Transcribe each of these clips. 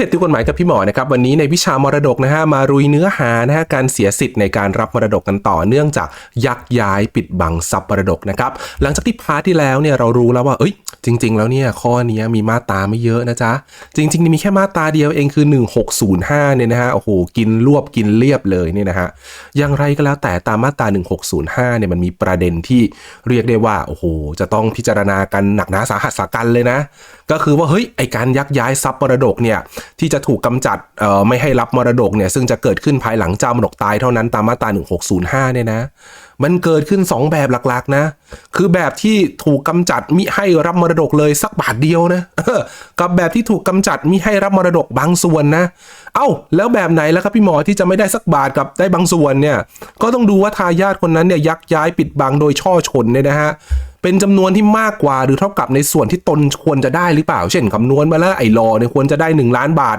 เพจติวกฎหมายกับพี่หมอนะครับวันนี้ในวิชามรดกนะฮะมารุยเนื้อหานะฮะการเสียสิทธิ์ในการรับมรดกกันต่อเนื่องจากยักย้ายปิดบังทรัพย์มรดกนะครับหลังจากที่พาร์ทที่แล้วเนี่ยเรารู้แล้วว่าเอ้ยจริง ๆ แล้วเนี่ยข้อนี้มีมาตราไม่เยอะนะจ๊ะจริงๆมีแค่มาตราเดียวเองคือ 1605เนี่ยนะฮะโอ้โหกินรวบกินเรียบเลยเนี่ยนะฮะอย่างไรก็แล้วแต่ตามมาตรา 1605เนี่ยมันมีประเด็นที่เรียกได้ว่าโอ้โหจะต้องพิจารณากันหนักหนาสาหัสสากันเลยนะ ก็คือว่าเฮ้ยไอการยักย้ายทรัพย์มรดกเนี่ยที่จะถูกกำจัดเอ่อไม่ให้รับมรดกเนี่ยซึ่งจะเกิดขึ้นภายหลังเจ้ามรดกตายเท่านั้นตามมาตรา1605เนี่ยนะมันเกิดขึ้น 2 แบบหลักๆ นะ คือแบบที่ถูกกำจัดมิให้รับมรดกเลยสักบาทเดียวนะกับแบบที่ถูกกำจัดมิให้รับมรดกบางส่วนนะ เอ้า แล้วแบบไหนแล้วครับพี่หมอที่จะไม่ได้สักบาทกับได้บางส่วนเนี่ย ก็ต้องดูว่าทายาทคนนั้นเนี่ยยักย้ายปิดบังโดยช่อชนเนี่ยนะฮะ เป็นจำนวนที่มากกว่าหรือเท่ากับในส่วนที่ตนควรจะได้หรือเปล่า เช่นคำนวณมาแล้วไอ้รอเนี่ยควรจะได้ 1 ล้านบาท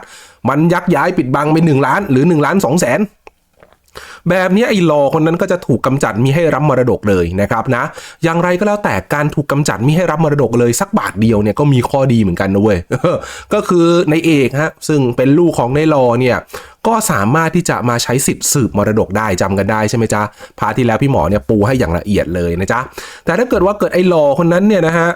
มันยักย้ายปิดบังไป 1 ล้านหรือ1ล้าน2แสน แบบนี้ไอ้ลอคนนั้นก็จะถูกกำจัดมีให้รับมรดกเลยนะครับนะ อย่างไรก็แล้วแต่การถูกกำจัดมีให้รับมรดกเลยสักบาทเดียวเนี่ยก็มีข้อดีเหมือนกันนะเว้ยก็คือในเอกฮะซึ่งเป็นลูกของในลอเนี่ยก็สามารถที่จะมาใช้สิทธิ์สืบมรดกได้จำกันได้ใช่ไหมจ๊ะพาทที่แล้วพี่หมอเนี่ยปูให้อย่างละเอียดเลยนะจ๊ะแต่ถ้าเกิดว่าเกิดไอ้ลอคนนั้นเนี่ยนะฮะ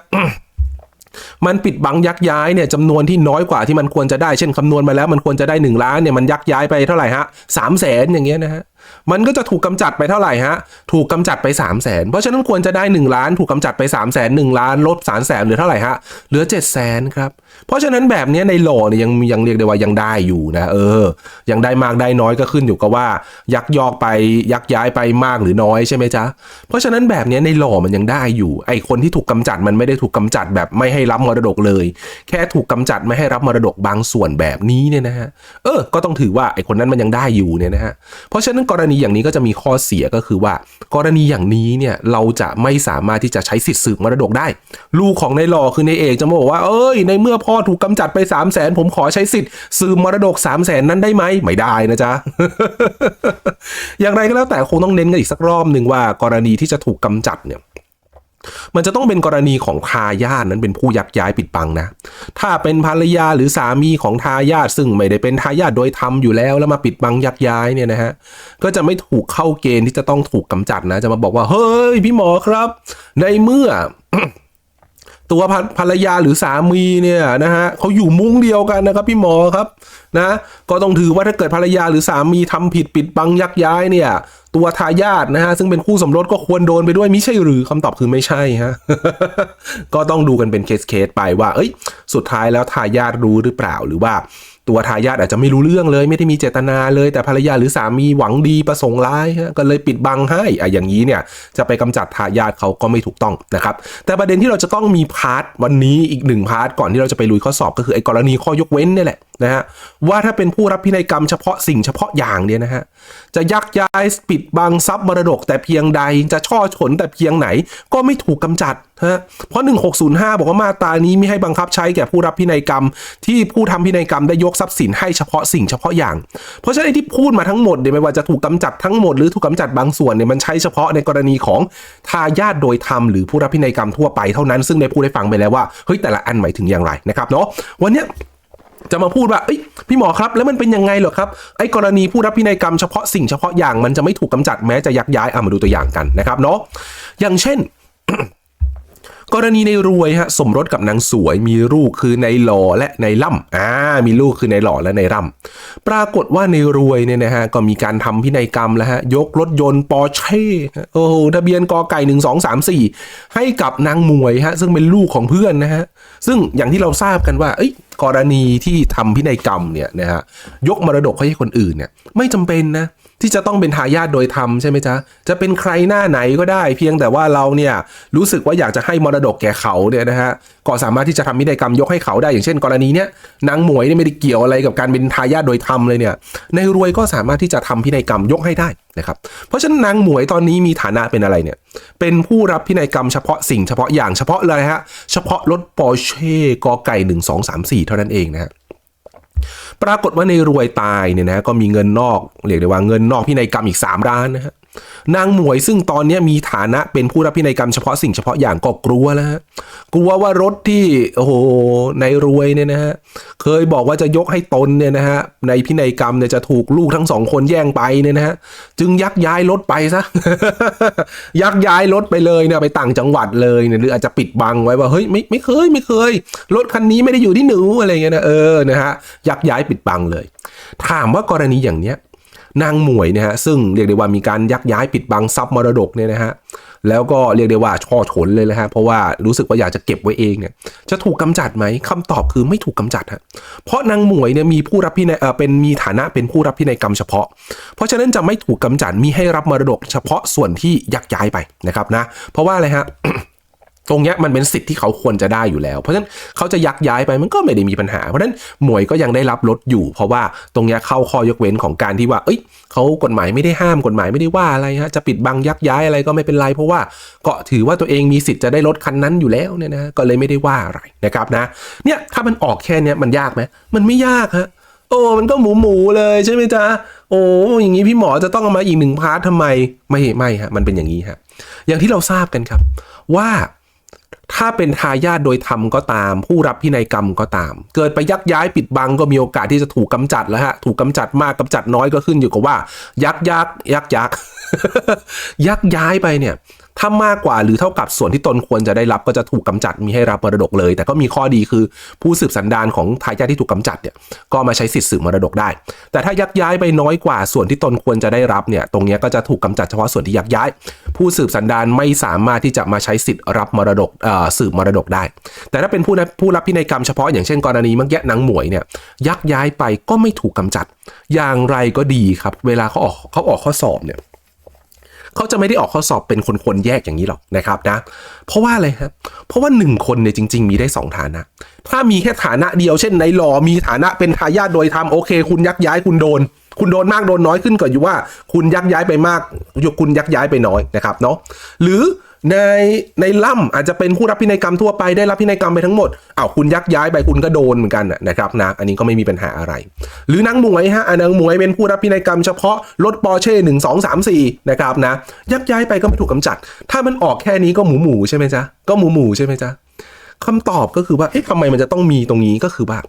มันปิดบังยักย้ายเนี่ยจำนวนที่น้อยกว่าที่มันควรจะได้เช่นคำนวณมาแล้วมันควรจะได้ 1 ล้านเนี่ยมันยักย้ายไปเท่าไหร่ฮะสามแสนอย่างเงี้ยนะฮะ มันก็จะถูกกำจัดไปเท่าไหร่ฮะ ถูกกำจัดไป 3 0 0แสนเพราะฉะนั้นควรจะได้ 1 ล้าน ถูกกำจัดไป 3 0 0แสนหล้านลบ3 0 0แสนเหลือเท่าไหร่ฮะ เหลือ 7 0 0แสนครับ เพราะฉะนั้นแบบนี้ในหล่อเนี่ยยังยังเรียกได้ว่ายังได้อยู่นะเออ ยังได้มากได้น้อยก็ขึ้นอยู่กับว่า ยักยอกไปยักย้ายไปมากหรือน้อยใช่ไหมจ๊ะ เพราะฉะนั้นแบบนี้ในหล่อมันยังได้อยู่ ไอคนที่ถูกกำจัดมันไม่ได้ถูกกำจัดแบบไม่ให้รับมรดกเลย แค่ถูกกำจัดไม่ให้รับมรดกบางส่วนแบบนี้เนี่ยนะฮะ เออ ก็ต้องถือว่าไอคนนั้นมันยังได้อยู่เนี่ยนะฮะ เพราะฉะนั้นกรณีอย่างนี้ก็จะมีข้อเสียก็คือว่า กรณีอย่างนี้เนี่ยเราจะไม่สามารถที่จะใช้สิทธิ์สืบมรดกได้ ลูกของนายหล่อคือนายเอกจะมาบอกว่าเอ้ยในเมื่อพ่อถูกกำจัดไป3 0 0แสนผมขอใช้สิทธิ์สืบมรดก3 0 0แสนนั้นได้ไหมไม่ได้นะจ๊ะอย่างไรก็แล้วแต่คงต้องเน้นกันอีกสักรอบหนึ่งว่ากรณีที่จะถูกกำจัดเนี่ย มันจะต้องเป็นกรณีของทายาทนั้นเป็นผู้ยักย้ายปิดบังนะ ถ้าเป็นภรรยาหรือสามีของทายาทซึ่งไม่ได้เป็นทายาทโดยธรรมอยู่แล้วแล้วมาปิดบังยักย้ายเนี่ยนะฮะ ก็จะไม่ถูกเข้าเกณฑ์ที่จะต้องถูกกำจัดนะ จะมาบอกว่าเฮ้ยพี่หมอครับ ในเมื่อตัวภรภรรยาหรือสามีเนี่ยนะฮะเขาอยู่มุ้งเดียวกันนะครับ พี่หมอครับนะ ก็ต้องถือว่าถ้าเกิดภรรยาหรือสามีทำผิดปิดบังยักย้ายเนี่ย ตัวทายาทนะฮะ ซึ่งเป็นคู่สมรสก็ควรโดนไปด้วยมิใช่หรือคำตอบคือไม่ใช่ฮะ ก็ต้องดูกันเป็นเคสเคสๆไปว่า เอ้ย สุดท้ายแล้วทายาทรู้หรือเปล่าหรือว่าตัวทายาทอาจจะไม่รู้เรื่องเลย ไม่ได้มีเจตนาเลย แต่ภรรยาหรือสามีหวังดีประสงค์ร้ายก็เลยปิดบังให้อะอย่างนี้เนี่ยจะไปกำจัดทายาทเขาก็ไม่ถูกต้องนะครับ แต่ประเด็นที่เราจะต้องมีพาร์ทวันนี้อีกหนึ่งพาร์ทก่อนที่เราจะไปลุยข้อสอบก็คือไอ้กรณีข้อยกเว้นนี่แหละนะฮะว่าถ้าเป็นผู้รับพินัยกรรมเฉพาะสิ่งเฉพาะอย่างเนี่ยนะฮะจะยักย้ายปิดบังทรัพย์มรดกแต่เพียงใดจะช่อฉนแต่เพียงไหนก็ไม่ถูกกำจัดฮะเพราะ 1605 บอกว่ามาตรานี้ไม่ให้บังคับใช้แก่ผู้รับพินัยกรรม ที่ผู้ทำพินัยกรรมได้ยกทรัพย์สินให้เฉพาะสิ่งเฉพาะอย่าง เพราะฉะนั้นที่พูดมาทั้งหมดเนี่ยไม่ว่าจะถูกกำจัดทั้งหมดหรือถูกกำจัดบางส่วนเนี่ยมันใช้เฉพาะในกรณีของทายาทโดยธรรมหรือผู้รับพินัยกรรมทั่วไปเท่านั้นซึ่งได้พูดให้ฟังไปแล้วว่าเฮ้ยแต่ละอันหมายถึงอย่างไรนะครับเนาะวันเนี้ย จะมาพูดว่าเอ้ยพี่หมอครับ แล้วมันเป็นยังไงเหรอครับไอ้กรณีผู้รับพินัยกรรมเฉพาะสิ่งเฉพาะอย่างมันจะไม่ถูกกำจัดแม้จะยักย้ายเอามาดูตัวอย่างกันนะครับเนาะอย่างเช่น กรณีในรวยฮะสมรสกับนางสวยมีลูกคือในหล่อและในล่ำอ่ามีลูกคือในหล่อและในร่ำปรากฏว่าในรวยเนี่ยนะฮะก็มีการทำพินัยกรรมแล้วฮะยกรถยนต์ปอร์เช่โอ้โหทะเบียนกอไก่หนึ่งสองสามสี่ให้กับนางมวยฮะซึ่งเป็นลูกของเพื่อนนะฮะซึ่งอย่างที่เราทราบกันว่าเอ้ยกรณีที่ทำพินัยกรรมเนี่ยนะฮะยกมรดกให้คนอื่นเนี่ยไม่จำเป็นนะ ที่จะต้องเป็นทายาทโดยธรรมใช่ไหมจ๊ะ จะเป็นใครหน้าไหนก็ได้ เพียงแต่ว่าเราเนี่ยรู้สึกว่าอยากจะให้มรดกแก่เขาเนี่ยนะฮะก็สามารถที่จะทำพินัยกรรมยกให้เขาได้อย่างเช่น กรณีเนี้ยนางหมวยเนี่ยไม่ได้เกี่ยวอะไรกับการเป็นทายาทโดยธรรมเลยเนี่ยในรวยก็สามารถที่จะทำพินัยกรรมยกให้ได้นะครับเพราะฉะนั้นนางหมวยตอนนี้มีฐานะเป็นอะไรเนี่ยเป็นผู้รับพินัยกรรมเฉพาะสิ่งเฉพาะอย่างเฉพาะเลยฮะเฉพาะรถปอร์เช่กอไก่หนึ่งสองสามสี่เท่านั้นเองนะฮะ ปรากฏว่าในรวยตายเนี่ยนะก็มีเงินนอกเรียกได้ว่าเงินนอกพินัยกรรมอีก 3 ล้านนะฮะ นางหมวยซึ่งตอนนี้มีฐานะเป็นผู้รับพินัยกรรมเฉพาะสิ่งเฉพาะอย่างก็กลัวแล้วฮะกลัวว่ารถที่โอ้โหในรวยเนี่ยนะฮะเคยบอกว่าจะยกให้ตนเนี่ยนะฮะในพินัยกรรมเนี่ยจะถูกลูกทั้งสองคนแย่งไปเนี่ยนะฮะจึงยักย้ายรถไปซะยักย้ายรถไปเลยเนี่ยไปต่างจังหวัดเลยเนี่ยหรืออาจจะปิดบังไว้ว่าเฮ้ยไม่ไม่เคยไม่เคยรถคันนี้ไม่ได้อยู่ที่หนูอะไรเงี้ยนะเออนะฮะยักย้ายปิดบังเลย ถามว่ากรณีอย่างเนี้ย นางหมวยเนี่ยฮะซึ่งเรียกได้ว่ามีการยักย้ายปิดบังทรัพย์มรดกเนี่ยนะฮะแล้วก็เรียกได้ว่าช่อฉนเลยนะฮะเพราะว่ารู้สึกว่าอยากจะเก็บไว้เองเนี่ยจะถูกกำจัดไหมคำตอบคือไม่ถูกกำจัดฮะเพราะนางหมวยเนี่ยมีผู้รับพินัยเออเป็นมีฐานะเป็นผู้รับพินัยกรรมเฉพาะ เพราะฉะนั้นจะไม่ถูกกำจัดมีให้รับมรดกเฉพาะส่วนที่ยักย้ายไปนะครับนะเพราะว่าอะไรฮะ ตรงนี้มันเป็นสิทธิ์ที่เขาควรจะได้อยู่แล้ว เพราะฉะนั้นเขาจะยักย้ายไปมันก็ไม่ได้มีปัญหา เพราะฉะนั้นหมวยก็ยังได้รับลดอยู่ เพราะว่าตรงนี้เข้าข้อยกเว้นของการที่ว่า เอ้ยเขากฎหมายไม่ได้ห้ามกฎหมายไม่ได้ว่าอะไรฮะจะปิดบังยักย้ายอะไรก็ไม่เป็นไร เพราะว่าก็ถือว่าตัวเองมีสิทธิ์จะได้รถคันนั้นอยู่แล้วเนี่ยนะก็เลยไม่ได้ว่าอะไรนะครับนะเนี่ยถ้ามันออกแค่นี้มันยากไหมมันไม่ยากฮะโอ้มันก็หมูหมูๆเลยใช่ไหมจ๊ะโอ้อย่างนี้พี่หมอจะต้องเอามาอีกหนึ่งพาร์ททำไมไม่ไม่ฮะมันเป็นอย่างนี้ฮะอย่างที่เราทราบกันครับว่า ถ้าเป็นทายาทโดยธรรมก็ตาม ผู้รับพินัยกรรมก็ตาม เกิดไปยักย้ายปิดบังก็มีโอกาสที่จะถูกกำจัดแล้วฮะถูกกำจัดมากกำจัดน้อยก็ขึ้นอยู่กับว่า ยักยักยักยักยักย้ายไปเนี่ย ถ้ามากกว่าหรือเท่ากับส่วนที่ตนควรจะได้รับก็จะถูกกำจัดมีให้รับมรดกเลย แต่ก็มีข้อดีคือผู้สืบสันดานของทายาทที่ถูกกำจัดเนี่ยก็มาใช้สิทธิ์สืบมรดกได้ แต่ถ้ายักย้ายไปน้อยกว่าส่วนที่ตนควรจะได้รับเนี่ยตรงนี้ก็จะถูกกำจัดเฉพาะส่วนที่ยักย้าย ผู้สืบสันดานไม่สามารถที่จะมาใช้สิทธิ์รับมรดกสืบมรดกได้ แต่ถ้าเป็นผู้รับผู้รับพินัยกรรมเฉพาะอย่างเช่นกรณีเมื่อกี้นางหมวยเนี่ยยักย้ายไปก็ไม่ถูกกำจัด อย่างไรก็ดีครับ เวลาเขาออกเขาออกข้อสอบเนี่ย เขาจะไม่ได้ออกข้อสอบเป็นคนๆแยกอย่างนี้หรอกนะครับนะ เพราะว่าอะไรครับ เพราะว่าหนึ่งคนเนี่ยจริง ๆ มีได้สองฐานะ ถ้ามีแค่ฐานะเดียวเช่นในหลอมีฐานะเป็นทายาทโดยธรรมโอเค คุณยักย้ายคุณโดน คุณโดนมากโดนน้อยขึ้นก่อนอยู่ว่า คุณยักย้ายไปมากยกคุณยักย้ายไปน้อยนะครับเนาะหรือ ในในล่ำอาจจะเป็นผู้รับพินัยกรรมทั่วไปได้รับพินัยกรรมไปทั้งหมดอ้าวคุณยักย้ายไปคุณก็โดนเหมือนกันนะครับนะอันนี้ก็ไม่มีปัญหาอะไร หรือนางมวยฮะอะนางมวยเป็นผู้รับพินัยกรรมเฉพาะรถปอร์เช่หนึ่งสองสามสี่นะครับนะยักย้ายไปก็ไม่ถูกกำจัด ถ้ามันออกแค่นี้ก็หมูหมูใช่ไหมจ๊ะก็หมูหมูใช่ไหมจ๊ะคำตอบก็คือว่าเอ๊ะทำไมมันจะต้องมีตรงนี้ก็คือว่า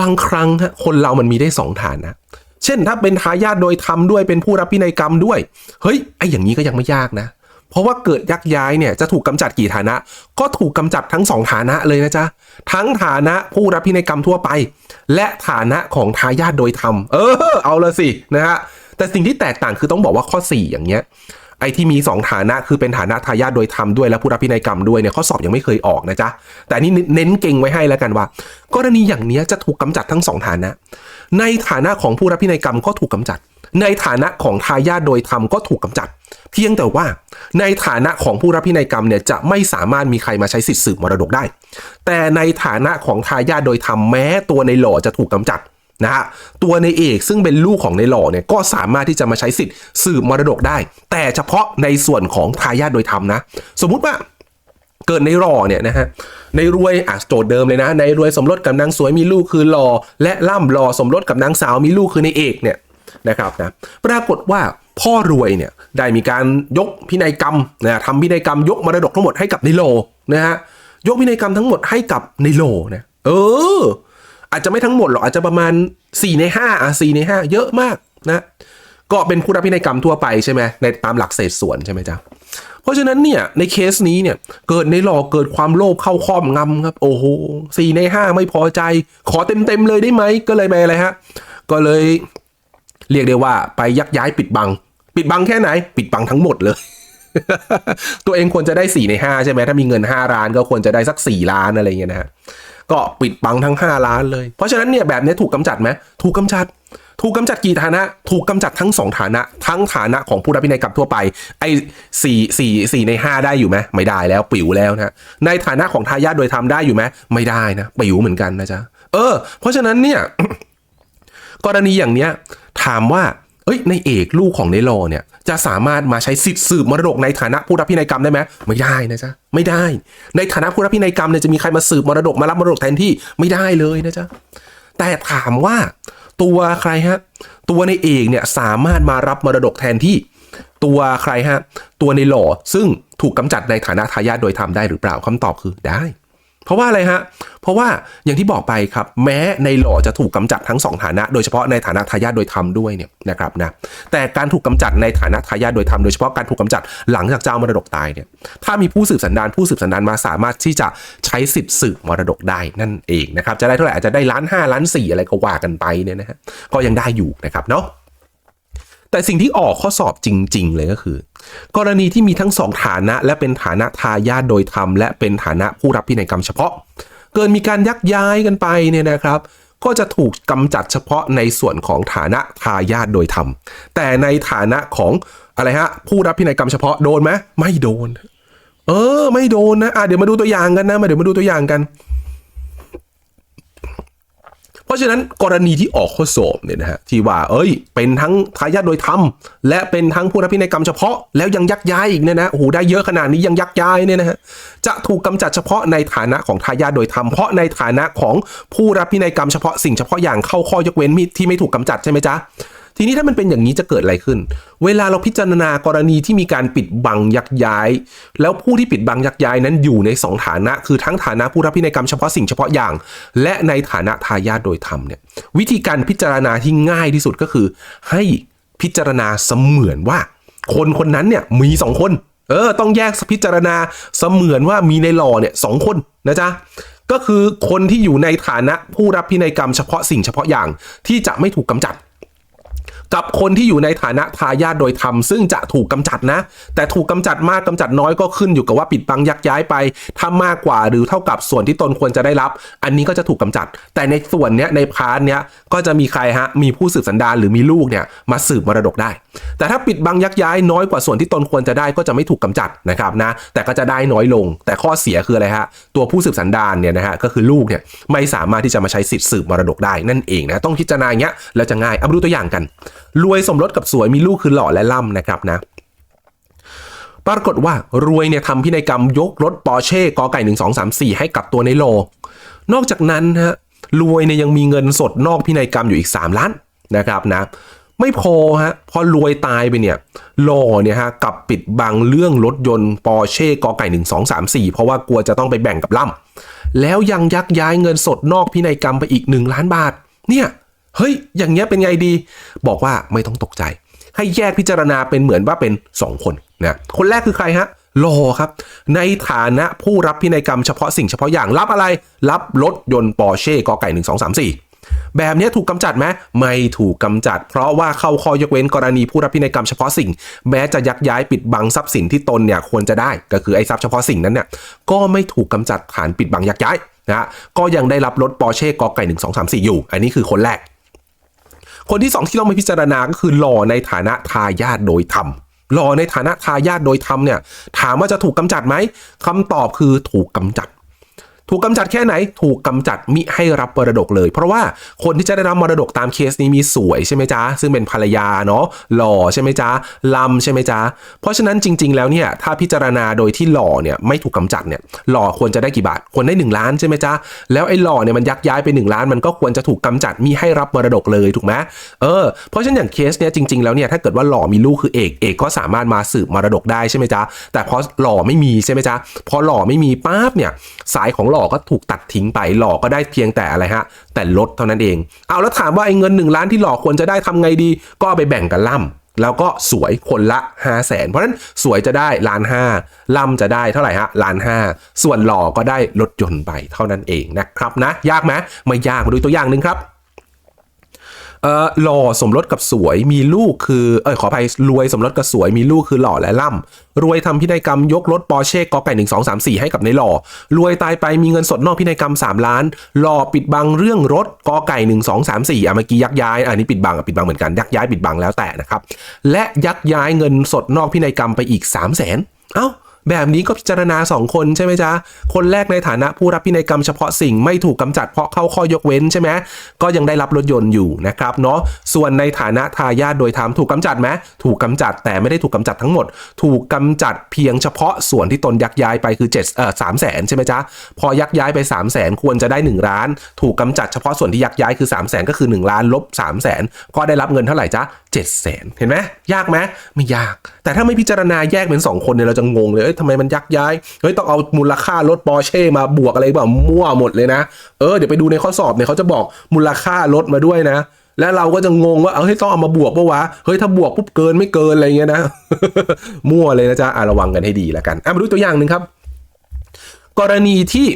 บางครั้งฮะคนเรามันมีได้สองฐานะเช่นถ้าเป็นทายาทโดยธรรมด้วยเป็นผู้รับพินัยกรรมด้วย เฮ้ยไอ้อย่างนี้ก็ยังไม่ยากนะ เพราะว่าเกิดยักย้ายเนี่ยจะถูกกำจัดกี่ฐานะ ก็ถูกกำจัดทั้งสองฐานะเลยนะจ๊ะ ทั้งฐานะผู้รับพินัยกรรมทั่วไป และฐานะของทายาทโดยธรรม เออ เอาละสินะฮะ แต่สิ่งที่แตกต่างคือต้องบอกว่าข้อ 4 อย่างเงี้ย ไอ้ที่มี 2 ฐานะคือเป็นฐานะทายาทโดยธรรมด้วยและผู้รับพินัยกรรมด้วยเนี่ยข้อสอบยังไม่เคยออกนะจ๊ะ แต่นนี่เน้นเก่งไว้ให้แล้วกันว่า กรณีอย่างเนี้ยจะถูกกำจัดทั้งสองฐานะ ในฐานะของผู้รับพินัยกรรมก็ถูกกำจัด ในฐานะของทายาทโดยธรรมก็ถูกกำจัด เพียงแต่ว่าในฐานะของผู้รับพินัยกรรมเนี่ยจะไม่สามารถมีใครมาใช้สิทธิ์สืบมรดกได้ แต่ในฐานะของทายาทโดยธรรมแม้ตัวในหล่อจะถูกกำจัดนะฮะตัวในเอกซึ่งเป็นลูกของในหล่อเนี่ยก็สามารถที่จะมาใช้สิทธิ์สืบมรดกได้ แต่เฉพาะในส่วนของทายาทโดยธรรมนะ สมมุติว่าเกิดในรอเนี่ยนะฮะในรวยอะโจทย์เดิมเลยนะ ในรวยสมรสกับนางสวยมีลูกคือรอและล่ำรอสมรสกับนางสาวมีลูกคือในเอกเนี่ย นะครับนะปรากฏว่าพ่อรวยเนี่ยได้มีการยกพินัยกรรมนะทำพินัยกรรมยกมรดกทั้งหมดให้กับในโลนะฮะยกพินัยกรรมทั้งหมดให้กับในโลนะเออ อาจจะไม่ทั้งหมดหรอกอาจจะประมาณ 4 ใน5อะ4ใน 5 เยอะมากนะก็เป็นผู้รับพินัยกรรมทั่วไปใช่ไหมในตามหลักเศษส่วนใช่ไหมจ๊ะเพราะฉะนั้นเนี่ยในเคสนี้เนี่ยเกิดในหลอกเกิดความโลภเข้าครอบงำครับ โอ้โหสี่ในห้าไม่พอใจ ขอเต็มเต็มเลยได้ไหมก็เลยไปอะไรฮะ ก็เลย เรียกได้ว่าไปยักย้ายปิดบัง ปิดบังแค่ไหน ปิดบังทั้งหมดเลย ตัวเองควรจะได้ 4 ใน 5 ใช่ไหมถ้ามีเงิน 5 ล้านก็ควรจะได้สัก 4 ล้านอะไรเงี้ยนะฮะก็ปิดบังทั้ง 5 ล้านเลย เพราะฉะนั้นเนี่ยแบบนี้ถูกกำจัดไหมถูกกำจัด ถูกกำจัดกี่ฐานะ ถูกกำจัดทั้ง 2 ฐานะ ทั้งฐานะของผู้รับพินัยกรรมทั่วไป ไอ้สี่สี่สี่ใน 5 ได้อยู่ไหมไม่ได้แล้วปิ๋วแล้วนะในฐานะของทายาทโดยธรรมได้อยู่ไหมไม่ได้นะปิ๋วเหมือนกันนะจ๊ะเออ เพราะฉะนั้นเนี่ย กรณีอย่างเนี้ยถามว่าเอ้ยในเอกลูกของในรอเนี่ยจะสามารถมาใช้สิทธิ์สืบมรดกในฐานะผู้รับพินัยกรรมได้ไหมไม่ได้นะจ๊ะไม่ได้ ในฐานะผู้รับพินัยกรรมเนี่ยจะมีใครมาสืบมรดกมารับมรดกแทนที่ไม่ได้เลยนะจ๊ะแต่ถามว่าตัวใครฮะตัวในเอกเนี่ยสามารถมารับมรดกแทนที่ตัวใครฮะตัวในหล่อซึ่งถูกกำจัดในฐานะทายาทโดยธรรมได้หรือเปล่าคำตอบคือได้ เพราะว่าอะไรฮะ เพราะว่าอย่างที่บอกไปครับ แม้ในหล่อจะถูกกำจัดทั้งสองฐานะ โดยเฉพาะในฐานะทายาทโดยธรรมด้วยเนี่ยนะครับนะแต่การถูกกำจัดในฐานะทายาทโดยธรรมโดยเฉพาะการถูกกำจัดหลังจากเจ้ามรดกตายเนี่ยถ้ามีผู้สืบสันดานผู้สืบสันดานมาสามารถที่จะใช้สิทธิ์สืบมรดกได้นั่นเองนะครับจะได้เท่าไหร่อาจจะได้ล้านห้าล้านสี่อะไรก็ว่ากันไปเนี่ยนะฮะก็ยังได้อยู่นะครับเนาะ แต่สิ่งที่ออกข้อสอบจริง ๆ เลยก็คือ กรณีที่มีทั้งสองฐานะ และเป็นฐานะทายาทโดยธรรมและเป็นฐานะผู้รับพินัยกรรมเฉพาะ เกิดมีการยักย้ายกันไปเนี่ยนะครับ ก็จะถูกกำจัดเฉพาะในส่วนของฐานะทายาทโดยธรรมแต่ในฐานะของอะไรฮะผู้รับพินัยกรรมเฉพาะโดนไหมไม่โดน เออ ไม่โดนนะอะเดี๋ยวมาดูตัวอย่างกันนะมาเดี๋ยวมาดูตัวอย่างกัน เพราะฉะนั้นกรณีที่ออกข้อสอบเนี่ยนะฮะที่ว่าเอ้ย เป็นทั้งทายาทโดยธรรมและเป็นทั้งผู้รับพินัยกรรมเฉพาะแล้วยังยักย้ายอีกเนี่ยนะโอ้โหได้เยอะขนาดนี้ยังยักย้ายเนี่ยนะฮะจะถูกกำจัดเฉพาะในฐานะของทายาทโดยธรรมเพราะในฐานะของผู้รับพินัยกรรมเฉพาะสิ่งเฉพาะอย่างเข้าข้อยกเว้นที่ไม่ถูกกำจัดใช่ไหมจ๊ะ ทีนี้ถ้ามันเป็นอย่างนี้จะเกิดอะไรขึ้น เวลาเราพิจารณากรณีที่มีการปิดบังยักย้าย แล้วผู้ที่ปิดบังยักย้ายนั้นอยู่ในสองฐานะ คือทั้งฐานะผู้รับพินัยกรรมเฉพาะสิ่งเฉพาะอย่าง และในฐานะทายาทโดยธรรมเนี่ยวิธีการพิจารณาที่ง่ายที่สุดก็คือ ให้พิจารณาเสมือนว่า คนคนนั้นเนี่ยมีสองคน เออ ต้องแยกพิจารณาเสมือนว่ามีในหล่อเนี่ยสองคนนะจ๊ะก็คือคนที่อยู่ในฐานะผู้รับพินัยกรรมเฉพาะสิ่งเฉพาะอย่างที่จะไม่ถูกกำจัด กับคนที่อยู่ในฐานะทายาทโดยธรรมซึ่งจะถูกกำจัดนะ แต่ถูกกำจัดมากกำจัดน้อยก็ขึ้นอยู่กับว่าปิดบังยักย้ายไปถ้ามากกว่าหรือเท่ากับส่วนที่ตนควรจะได้รับ อันนี้ก็จะถูกกำจัด แต่ในส่วนเนี้ยในพาร์ทเนี้ยก็จะมีใครฮะมีผู้สืบสันดานหรือมีลูกเนี่ยมาสืบมรดกได้ แต่ถ้าปิดบังยักย้ายน้อยกว่าส่วนที่ตนควรจะได้ก็จะไม่ถูกกำจัดนะครับนะแต่ก็จะได้น้อยลง แต่ข้อเสียคืออะไรฮะตัวผู้สืบสันดานเนี่ยนะฮะก็คือลูกเนี่ยไม่สามารถที่จะมาใช้สิทธิ์สืบมรดกได้นั่นเองนะต้องพิจารณาอย่างเงี้ยแล้วจะง่ายเอามาดูตัวอย่างกันรวยสมรสกับสวยมีลูกคือหล่อและล่ำนะครับนะปรากฏว่ารวยเนี่ยทำพินัยกรรมยกรถปอร์เช่กอไก่หนึ่งสองสามสี่ให้กับตัวในโล นอกจากนั้นฮะรวยเนี่ยยังมีเงินสดนอกพินัยกรรมอยู่อีก 3 ล้านนะครับนะไม่พอฮะพอรวยตายไปเนี่ยหล่อเนี่ยฮะกับปิดบังเรื่องรถยนต์ปอร์เช่กอไก่หนึ่งสองสามสี่เพราะว่ากลัวจะต้องไปแบ่งกับล่ำแล้วยังยักย้ายเงินสดนอกพินัยกรรมไปอีก 1 ล้านบาทเนี่ย เฮ้ย อย่างเงี้ยเป็นไงดี บอกว่าไม่ต้องตกใจ ให้แยกพิจารณาเป็นเหมือนว่าเป็น 2 คนนะคนแรกคือใครฮะรอครับ ในฐานะผู้รับพินัยกรรมเฉพาะสิ่งเฉพาะอย่างรับอะไร รับรถยนต์ปอร์เช่กอไก่หนึ่งสองสามสี่แบบนี้ถูกกำจัดไหมไม่ถูกกำจัด เพราะว่าเข้าข้อยกเว้นกรณีผู้รับพินัยกรรมเฉพาะสิ่ง แม้จะยักย้ายปิดบังทรัพย์สินที่ตนเนี่ยควรจะได้ ก็คือไอ้ทรัพย์เฉพาะสิ่งนั้นเนี่ยก็ไม่ถูกกำจัดฐานปิดบังยักย้ายนะก็ยังได้รับรถปอร์เช่กอไก่หนึ่งสองสามสี่อยู่ อันนี้คือคนแรก คนที่สองที่ต้องมาพิจารณาก็คือหล่อในฐานะทายาทโดยธรรมหล่อในฐานะทายาทโดยธรรมเนี่ย ถามว่าจะถูกกำจัดไหมคำตอบคือถูกกำจัด ถูกกำจัดแค่ไหนถูกกำจัดมิให้รับมรดกเลย เพราะว่าคนที่จะได้รับมรดกตามเคสนี้มีสวยใช่ไหมจ๊ะซึ่งเป็นภรรยาเนาะหล่อใช่ไหมจ๊ะลำใช่ไหมจ๊ะเพราะฉะนั้นจริง ๆ แล้วเนี่ยถ้าพิจารณาโดยที่หล่อเนี่ยไม่ถูกกำจัดเนี่ยหล่อควรจะได้กี่บาทควรได้ 1 ล้านใช่ไหมจ๊ะแล้วไอ้หล่อเนี่ยมันยักย้ายไป 1 ล้าน มันก็ควรจะถูกกำจัดมิให้รับมรดกเลยถูกไหมเออเพราะฉะนั้นอย่างเคสเนี่ยจริง ๆแล้วเนี่ยถ้าเกิดว่าหล่อมีลูกคือเอกเอกก็สามารถมาสืบมรดกได้ใช่ไหมจ๊ะแต่พอหล่อไม่มีใช่ไหมจ๊ะพอหล่อไม่มีปั๊บเนี่ยสายของหล่อก็ถูกตัดทิ้งไปหล่อก็ได้เพียงแต่อะไรฮะ แต่ลดเท่านั้นเอง เอาแล้วถามว่าไอ้เงิน 1 ล้านที่หล่อควรจะได้ทำไงดี ก็ไปแบ่งกันล่ำแล้วก็สวยคนละ 5 0 0แสนเพราะฉะนั้นสวยจะได้ล้านห้าล่ำจะได้เท่าไหร่ฮะล้านห้าส่วนหล่อก็ได้รถยนต์ไปเท่านั้นเองนะครับนะ ยากไหมไม่ยากมาดูตัวอย่างหนึ่งครับ เออหล่อสมรสกับสวยมีลูกคือเออขออภัยรวยสมรสกับสวยมีลูกคือหล่อและล่ำรวยทำพินัยกรรมยกรถปอร์เช่กอไก่หนึ่งสองสามสี่ให้กับในหล่อรวยตายไปมีเงินสดนอกพินัยกรรม3ล้าน หล่อปิดบังเรื่องรถกอไก่หนึ่งสองสามสี่อะเมื่อกี้ยักย้ายอันนี้ปิดบังปิดบังเหมือนกันยักย้ายปิดบังแล้วแต่นะครับและยักย้ายเงินสดนอกพินัยกรรมไปอีก3 0 0แสนเอ้า แบบนี้ก็พิจารณา 2 คนใช่ไหมจ๊ะ คนแรกในฐานะผู้รับพินัยกรรมเฉพาะสิ่งไม่ถูกกำจัดเพราะเข้าข้อยกเว้นใช่ไหมก็ยังได้รับรถยนต์อยู่นะครับเนาะส่วนในฐานะทายาทโดยธรรมถูกกำจัดไหมถูกกำจัดแต่ไม่ได้ถูกกำจัดทั้งหมด ถูกกำจัดเพียงเฉพาะส่วนที่ตนยักย้ายไปคือ7เอ่อสามแสนใช่ไหมจ๊ะพอยักย้ายไป 3 0 0แสนควรจะได้ 1 ล้าน ถูกกำจัดเฉพาะส่วนที่ยักย้ายคือ 3 0 0แสนก็คือ 1 ล้านลบ3 0 0แสนก็ได้รับเงินเท่าไหร่จ๊ะ 7 0 0 0 0เห็นไหมยากไหมไม่ยาก แต่ถ้าไม่พิจารณาแยกเป็น 2 คนเนี่ยเราจะงงเลยเอ้ยทำไมมันยักย้ายเฮ้ยต้องเอามูลค่ารถปอร์เช่มาบวกอะไรแบบมั่วหมดเลยนะ เออเดี๋ยวไปดูในข้อสอบเนี่ยเขาจะบอกมูลค่ารถมาด้วยนะ และเราก็จะงงว่าเฮ้ยต้องเอามาบวกปะวะเฮ้ยถ้าบวกปุ๊บเกินไม่เกินอะไรเงี้ยนะมั่วเลยนะจ๊ะอะระวังกันให้ดีแล้วกันอะมาดูตัวอย่างหนึ่งครับ กรณีที่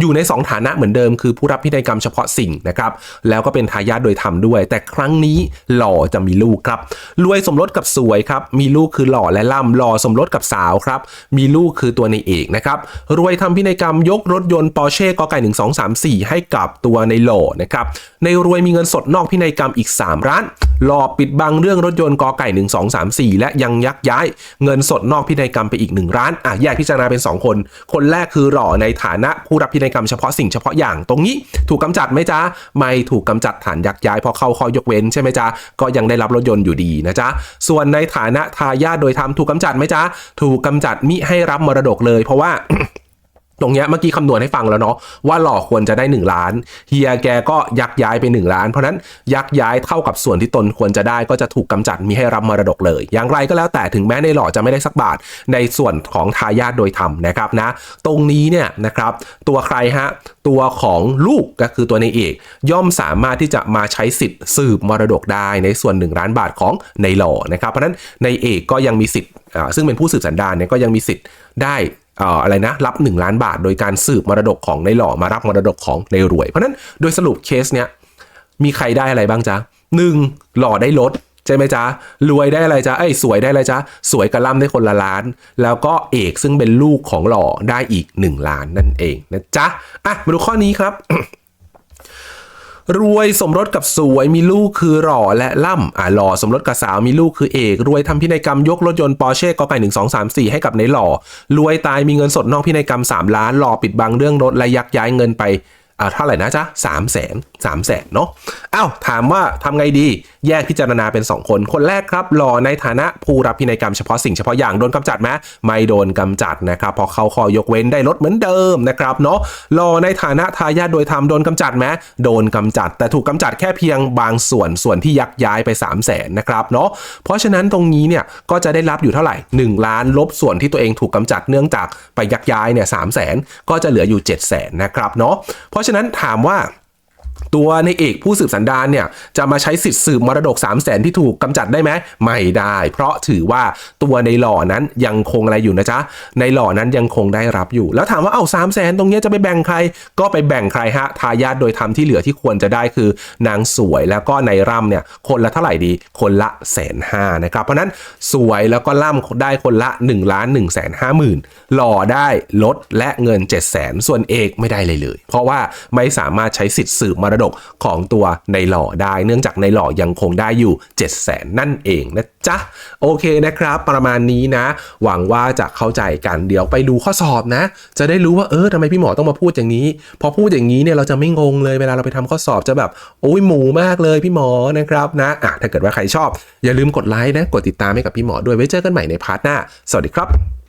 อยู่ใน 2 ฐานะเหมือนเดิม คือผู้รับพินัยกรรมเฉพาะสิ่งนะครับ แล้วก็เป็นทายาทโดยธรรมด้วย แต่ครั้งนี้หล่อจะมีลูกครับรวยสมรสกับสวยครับ มีลูกคือหล่อและล่ำหล่อสมรสกับสาวครับ มีลูกคือตัวในเอกนะครับ รวยทำพินัยกรรมยกรถยนต์ปอร์เช่กอไก่หนึ่งสองสามสี่ให้กับตัวในหล่อนะครับ ในรวยมีเงินสดนอกพินัยกรรมอีก3ล้าน หลอกปิดบังเรื่องรถยนต์กอไก่ 1 2 3 4 และยังยักย้ายเงินสดนอกพินัยกรรมไปอีก 1 ร้าน อะแยกพิจารณาเป็น 2 คน คนแรกคือหล่อในฐานะผู้รับพินัยกรรมเฉพาะสิ่งเฉพาะอย่างตรงนี้ ถูกกำจัดไหมจ๊ะ ไม่ถูกกำจัดฐานยักย้ายเพราะเข้าข้อยกเว้นใช่ไหมจ๊ะ ก็ยังได้รับรถยนต์อยู่ดีนะจ๊ะ ส่วนในฐานะทายาทโดยธรรมถูกกำจัดไหมจ๊ะ ถูกกำจัดมิให้รับมรดกเลย เพราะว่า ตรงเนี้ยเมื่อกี้คำนวณให้ฟังแล้วเนาะว่าหล่อควรจะได้ 1 ล้านเฮียแกก็ยักย้ายไป 1 ล้าน เพราะนั้นยักย้ายเท่ากับส่วนที่ตนควรจะได้ก็จะถูกกำจัดมีให้รับมรดกเลย อย่างไรก็แล้วแต่ถึงแม้ในหล่อจะไม่ได้สักบาทในส่วนของทายาทโดยธรรมนะครับนะตรงนี้เนี่ยนะครับตัวใครฮะตัวของลูกก็คือตัวในเอกย่อมสามารถที่จะมาใช้สิทธิ์สืบมรดกได้ในส่วน 1 ล้านบาทของในหล่อนะครับเพราะนั้นในเอกก็ยังมีสิทธิ์อ่าซึ่งเป็นผู้สืบสันดานเนี่ยก็ยังมีสิทธิ์ได้ อ่ออะไรนะรับ 1 ล้านบาท โดยการสืบมรดกของในหล่อมารับมรดกของในรวย เพราะนั้นโดยสรุปเคสเนี้ยมีใครได้อะไรบ้างจ๊ะหนึ่งหล่อได้รถใช่ไหมจ๊ะรวยได้อะไรจ๊ะไอ้สวยได้อะไรจ๊ะสวยกระล่ำได้คนละล้าน แล้วก็เอกซึ่งเป็นลูกของหล่อได้อีก 1 ล้านนั่นเองนะจ๊ะอะมาดูข้อนี้ครับ รวยสมรสกับสวยมีลูกคือหล่อและล่ำอ่าหล่อสมรสกับสาวมีลูกคือเอก รวยทำพินัยกรรมยกรถยนต์ปอร์เช่ก็ไก่หนึ่งสองสามสี่ให้กับในหล่อ รวยตายมีเงินสดนอกพินัยกรรม3ล้านหล่อปิดบังเรื่องรถและยักย้ายเงินไป อ่าเท่าไหร่นะจ๊ะสามแสนสามแสนเนาะอ้าวถามว่าทำไงดี แยกพิจารณาเป็น 2 คน คนแรกครับหล่อในฐานะผู้รับพินัยกรรมเฉพาะสิ่งเฉพาะอย่างโดนกำจัดไหมไม่โดนกำจัดนะครับเพอเขาขอยกเว้นได้ลดเหมือนเดิมนะครับเนาะหล่อในฐานะทายาทโดยธรรมโดนกำจัดไหมโดนกำจัด แต่ถูกกำจัดแค่เพียงบางส่วนส่วนที่ยักย้ายไป 3 0 0แสนนะครับเนาะเพราะฉะนั้นตรงนี้เนี่ยก็จะได้รับอยู่เท่าไหร่ 1 ล้านลบส่วนที่ตัวเองถูกกำจัดเนื่องจากไปยักย้ายเนี่ยสามแสนก็จะเหลืออยู่ 7 0 0แสนนะครับเนาะเพราะฉะนั้นถามว่า ตัวในเอกผู้สืบสันดานเนี่ยจะมาใช้สิทธิ์สืบมรดก 3 0 0แสนที่ถูกกำจัดได้ไหมไม่ได้ เพราะถือว่าตัวในหล่อนั้นยังคงอะไรอยู่นะจ๊ะในหล่อนั้นยังคงได้รับอยู่ แล้วถามว่าเอาสามแสนตรงเนี้ยจะไปแบ่งใคร ก็ไปแบ่งใครฮะทายาทโดยธรรมที่เหลือที่ควรจะได้คือนางสวยแล้วก็ในร่ำเนี่ยคนละเท่าไหร่ดี คนละแสนห้านะครับเพราะนั้นสวยแล้วก็ร่ำได้คนละ1ล้าน1แสนห้าหมื่นหล่อได้ลดและเงิน7 0 0แสนส่วนเอกไม่ได้เลยเลย เพราะว่าไม่สามารถใช้สิทธิ์สืบมรดกของตัวในหล่อได้ เนื่องจากในหล่อยังคงได้อยู่ 7 0 0แสนนั่นเองนะจ๊ะ โอเคนะครับ ประมาณนี้นะ หวังว่าจะเข้าใจกันเดี๋ยวไปดูข้อสอบนะ จะได้รู้ว่าเออทำไมพี่หมอต้องมาพูดอย่างนี้ พอพูดอย่างนี้เนี่ยเราจะไม่งงเลยเวลาเราไปทำข้อสอบจะแบบโอ้ยหมูมากเลยพี่หมอนะครับนะอะถ้าเกิดว่าใครชอบ อย่าลืมกดไลค์นะกดติดตามให้กับพี่หมอด้วยไว้เจอกันใหม่ในพาร์ทหน้า สวัสดีครับ